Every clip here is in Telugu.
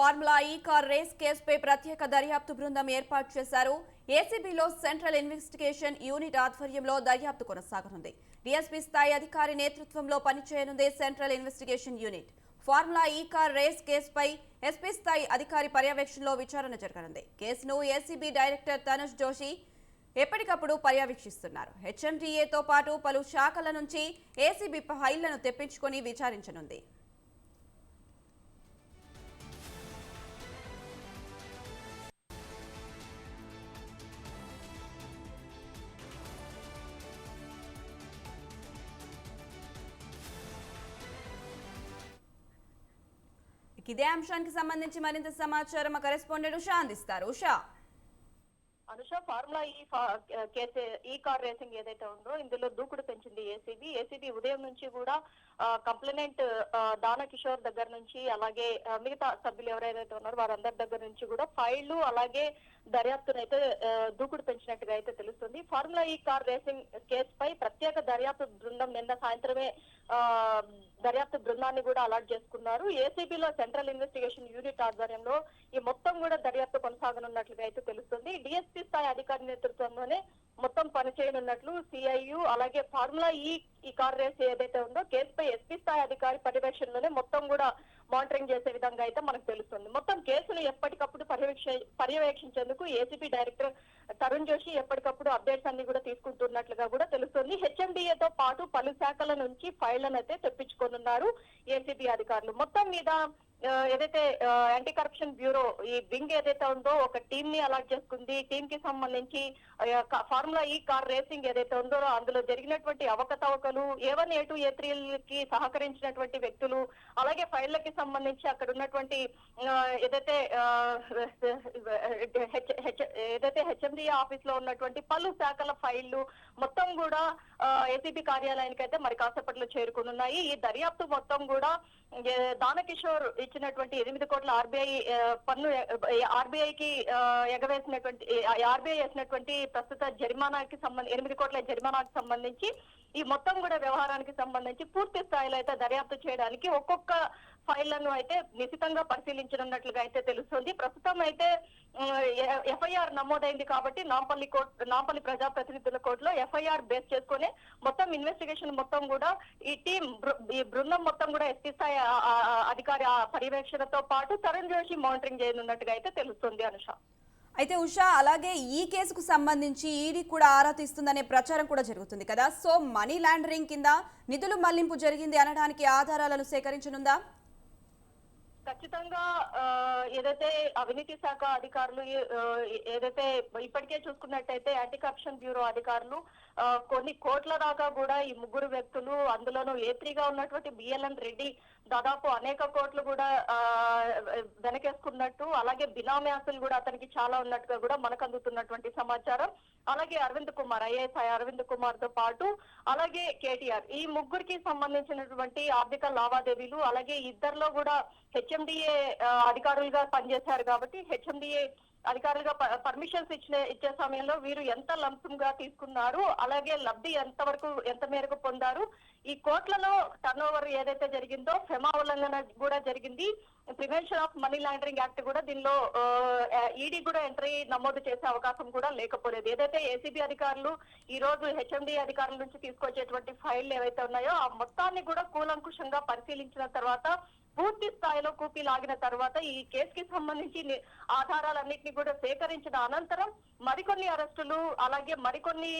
ఫార్ములా ఈ కార్ రేస్ కేసుపై ప్రత్యేక దర్యాప్తు బృందం ఏర్పాటు చేశారు. ఏసీబీలో సెంట్రల్ ఇన్వెస్టిగేషన్ యూనిట్ ఆధ్వర్యంలో దర్యాప్తు కొనసాగనుంది. డీఎస్పీ స్థాయి అధికారి నేతృత్వంలో పనిచేయనుంది central investigation unit. Formula E car race కేసుపై ఎస్పీ స్థాయి అధికారి పర్యవేక్షణలో విచారణ జరగనుంది. కేసును ఏసీబీ డైరెక్టర్ తనుష్ జోషి ఎప్పటికప్పుడు పర్యవేక్షిస్తున్నారు. హెచ్ఎండిఏతో పాటు పలు శాఖల నుంచి ఏసీబీ ఫైళ్ళను తెప్పించుకొని విచారించనుంది. ఇదే అంశానికి సంబంధించి మరింత సమాచారం మా కరెస్పాండెంట్ ఉషా అందిస్తారు. ఉషా. అనుష ఫార్ములా ఈ కేసే ఈ కార్ రేసింగ్ ఏదైతే ఉందో ఇందులో దూకుడు పెంచింది ఏసీబీ. ఏసీబీ ఉదయం నుంచి కూడా కంప్లైనెంట్ దాన కిషోర్ దగ్గర నుంచి అలాగే మిగతా సభ్యులు ఎవరైతే ఉన్నారో వారందరి దగ్గర నుంచి కూడా ఫైళ్ళు అలాగే దర్యాప్తునైతే దూకుడు పెంచినట్టుగా అయితే తెలుస్తుంది. ఫార్ములా ఈ కార్ రేసింగ్ కేసుపై ప్రత్యేక దర్యాప్తు బృందం నిన్న సాయంత్రమే ఆ, దర్యాప్తు బృందాన్ని కూడా అలాట్ చేసుకున్నారు. ఏసీబీలో సెంట్రల్ ఇన్వెస్టిగేషన్ యూనిట్ ఆధ్వర్యంలో ఈ మొత్తం కూడా దర్యాప్తు కొనసాగనున్నట్లుగా అయితే తెలుస్తుంది. డిఎస్పీ స్థాయి అధికారి నేతృత్వంలోనే మొత్తం పనిచేయనున్నట్లు సిఐయు అలాగే ఫార్ములా ఈ ఈ కార్ రేస్ ఏదైతే ఉందో కేసుపై ఎస్పీ స్థాయి అధికారి పర్యవేక్షణలోనే మొత్తం కూడా మానిటరింగ్ చేసే విధంగా అయితే మనకు తెలుస్తుంది. మొత్తం కేసును ఎప్పటికప్పుడు పర్యవేక్ష పర్యవేక్షించేందుకు ఏసీబీ డైరెక్టర్ తరుణ్ జోషి ఎప్పటికప్పుడు అప్డేట్స్ అన్ని కూడా తీసుకుంటున్నట్లుగా కూడా తెలుస్తుంది. హెచ్ఎండిఏతో పాటు పలు శాఖల నుంచి ఫైళ్ళను అయితే తెప్పించుకోనున్నారు ఏసీబీ అధికారులు. మొత్తం మీద ఏదైతే యాంటీ కరప్షన్ బ్యూరో ఈ వింగ్ ఏదైతే ఉందో ఒక టీమ్ని అలాట్ చేసుకుంది. టీమ్కి సంబంధించి ఫార్ములా ఈ కార్ రేసింగ్ ఏదైతే ఉందో అందులో జరిగినటువంటి అవకతవకలు A one A two A three కి సహకరించినటువంటి వ్యక్తులు అలాగే ఫైళ్ళకి సంబంధించి అక్కడ ఉన్నటువంటి ఏదైతే హెచ్- హెచ్- ఏదైతే హెచ్ఎండి ఆఫీస్లో ఉన్నటువంటి పలు శాఖల ఫైళ్ళు మొత్తం కూడా ఏసీబీ కార్యాలయానికి అయితే మరి కాసేపట్లో చేరుకునున్నాయి ఈ దర్యాప్తు మొత్తం కూడా దానకిషోర్ ఇచ్చినటువంటి ఎనిమిది కోట్ల ఆర్బీఐ పన్ను ఆర్బీఐకి ఎగవేసినటువంటి ఆర్బీఐ వేసినటువంటి ప్రస్తుత జరిమానాకి సంబంధించి ఎనిమిది కోట్ల జరిమానాకి సంబంధించి ఈ మొత్తం కూడా వ్యవహారానికి సంబంధించి పూర్తి స్థాయిలో అయితే దర్యాప్తు చేయడానికి ఒక్కొక్క ఫైళ్ళను అయితే నిశితంగా పరిశీలించనున్నట్లుగా అయితే తెలుస్తుంది. ప్రస్తుతం అయితే ఎఫ్ఐఆర్ నమోదైంది కాబట్టి నాంపల్లి కోర్ట్ నాంపల్లి ప్రజాప్రతినిధుల కోర్టులో ఎఫ్ఐఆర్ బేస్ చేసుకుని మొత్తం ఇన్వెస్టిగేషన్ మొత్తం కూడా ఈ టీం ఈ బృందం మొత్తం కూడా ఎస్పీ స్థాయి అధికారి ఆ పర్యవేక్షణతో పాటు తరుణ్ జోషి మానిటరింగ్ చేయనున్నట్టుగా అయితే తెలుస్తుంది అనుష. అయితే ఉషా అలాగే ఈ కేసుకు సంబంధించి ఈడీ కూడా ఆరా తీస్తుందనే ప్రచారం కూడా జరుగుతుంది కదా. సో మనీ లాండరింగ్ కింద నిధులు మళ్ళింపు జరిగింది అనడానికి ఆధారాలను సేకరించనుందా? ఖచ్చితంగా ఆ, ఏదైతే అవినీతి శాఖ అధికారులు ఏదైతే ఇప్పటికే చూసుకున్నట్టయితే యాంటీ కరప్షన్ బ్యూరో అధికారులు కొన్ని కోట్ల దాకా కూడా ఈ ముగ్గురు వ్యక్తులు అందులోనూ ఏత్రిగా ఉన్నటువంటి బిఎల్ఎన్ రెడ్డి దాదాపు అనేక కోట్లు కూడా వెనకేసుకున్నట్టు అలాగే బినామీ ఆస్తులు కూడా అతనికి చాలా ఉన్నట్టుగా కూడా మనకు అందుతున్నటువంటి సమాచారం. అలాగే అరవింద్ కుమార్ ఐఏఎస్ అరవింద్ కుమార్తో పాటు అలాగే కేటీఆర్. ఈ ముగ్గురికి సంబంధించినటువంటి ఆర్థిక లావాదేవీలు అలాగే ఇద్దరిలో కూడా హెచ్ఎండిఏ అధికారులుగా పనిచేశారు కాబట్టి హెచ్ఎండిఏ అధికారులుగా పర్మిషన్స్ ఇచ్చిన ఇచ్చే సమయంలో వీరు ఎంత లంసం గా తీసుకున్నారు అలాగే లబ్ధి ఎంత వరకు ఎంత మేరకు పొందారు ఈ కోట్లలో టర్న్ ఓవర్ ఏదైతే జరిగిందో ఫెమా ఉల్లంఘన కూడా జరిగింది. Prevention of money laundering act కూడా దీనిలో ఈడీ కూడా ఎంట్రీ నమోదు చేసే అవకాశం కూడా లేకపోలేదు. ఏదైతే ఏసీబీ అధికారులు ఈ రోజు హెచ్ఎండి అధికారుల నుంచి తీసుకొచ్చేటువంటి ఫైళ్ళు ఏవైతే ఉన్నాయో ఆ మొత్తాన్ని కూడా కూలంకుషంగా పరిశీలించిన తర్వాత పూర్తి స్థాయిలో కూపి లాగిన తర్వాత ఈ కేసుకి సంబంధించి ఆధారాలన్నింటినీ కూడా సేకరించిన అనంతరం మరికొన్ని అరెస్టులు అలాగే మరికొన్ని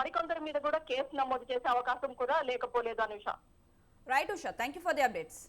మరికొందరి మీద కూడా కేసు నమోదు చేసే అవకాశం కూడా లేకపోలేదు Anusha. Right Usha. Thank you for the updates